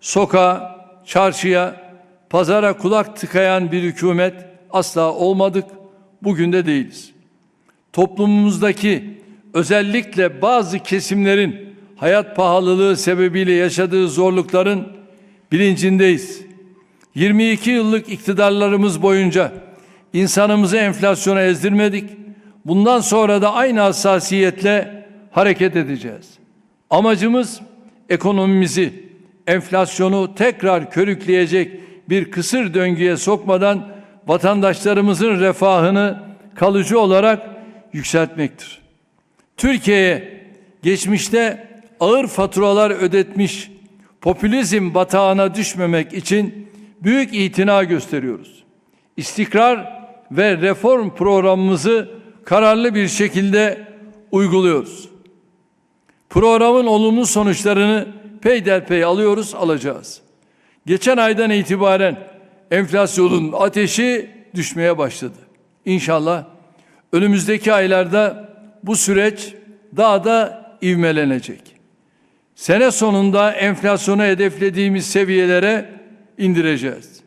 sokağa, çarşıya, pazara kulak tıkayan bir hükümet asla olmadık, bugün de değiliz. Toplumumuzdaki özellikle bazı kesimlerin hayat pahalılığı sebebiyle yaşadığı zorlukların bilincindeyiz. 22 yıllık iktidarlarımız boyunca insanımızı enflasyona ezdirmedik. Bundan sonra da aynı hassasiyetle hareket edeceğiz. Amacımız ekonomimizi, enflasyonu tekrar körükleyecek bir kısır döngüye sokmadan vatandaşlarımızın refahını kalıcı olarak yükseltmektir. Türkiye'ye geçmişte ağır faturalar ödetmiş popülizm batağına düşmemek için büyük itina gösteriyoruz. İstikrar ve reform programımızı kararlı bir şekilde uyguluyoruz. Programın olumlu sonuçlarını peyderpey alıyoruz, alacağız. Geçen aydan itibaren enflasyonun ateşi düşmeye başladı. İnşallah önümüzdeki aylarda bu süreç daha da ivmelenecek. Sene sonunda enflasyonu hedeflediğimiz seviyelere indireceğiz.